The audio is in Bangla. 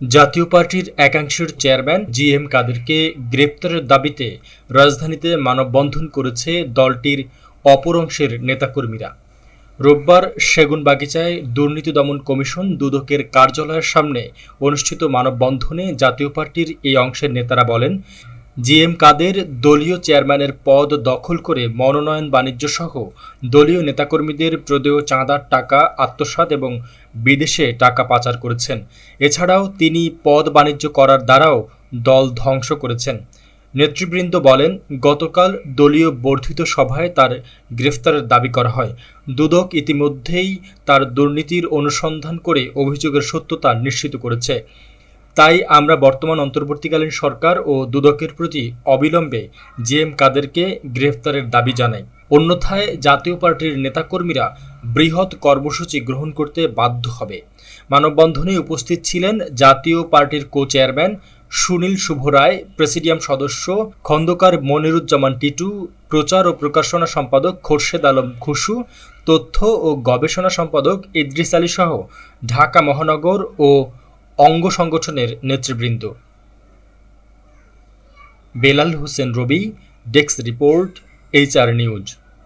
জাতীয় পার্টির একাংশের চেয়ারম্যান জি এম কাদেরকে গ্রেপ্তারের দাবিতে রাজধানীতে মানববন্ধন করেছে দলটির অপর অংশের নেতাকর্মীরা। রোববার সেগুন বাগিচায় দুর্নীতি দমন কমিশন দুদকের কার্যালয়ের সামনে অনুষ্ঠিত মানববন্ধনে জাতীয় পার্টির এই অংশের নেতারা বলেন জি এম কাদের দলীয় চেয়ারম্যানের পদ দখল করে মনোনয়ন বাণিজ্য সহ দলীয় নেতাকর্মীদের প্রদেয় চাঁদার টাকা, আত্মসাৎ এবং বিদেশে টাকা পাচার করেছেন। এছাড়াও তিনি পদ বাণিজ্য করার দ্বারাও দল ধ্বংস করেছেন। নেতৃবৃন্দ বলেন, গতকাল দলীয় বর্ধিত সভায় তার গ্রেফতারের দাবি করা হয়। দুদক ইতিমধ্যেই তার দুর্নীতির অনুসন্ধান করে অভিযোগের সত্যতা নিশ্চিত করেছে। তাই আমরা বর্তমান অন্তর্বর্তীকালীন সরকার ও দুদকের প্রতি অবিলম্বে জি এম কাদেরকে গ্রেফতারের দাবি জানাই। অন্যথায় জাতীয় পার্টির নেতাকর্মীরা বৃহৎ কর্মসূচি গ্রহণ করতে বাধ্য হবে। মানববন্ধনে উপস্থিত ছিলেন জাতীয় পার্টির co chairman Sunil Shubha Roy, presidium সদস্য খন্দকার মনিরুজ্জামান টিটু, প্রচার ও প্রকাশনা সম্পাদক খোরশেদ আলম খুশু তথ্য ও গবেষণা সম্পাদক ইদ্রিস আলী সহ ঢাকা মহানগর ও অঙ্গ সংগঠনের নেতৃবৃন্দ। Belal Hossain Robi desk report H R news.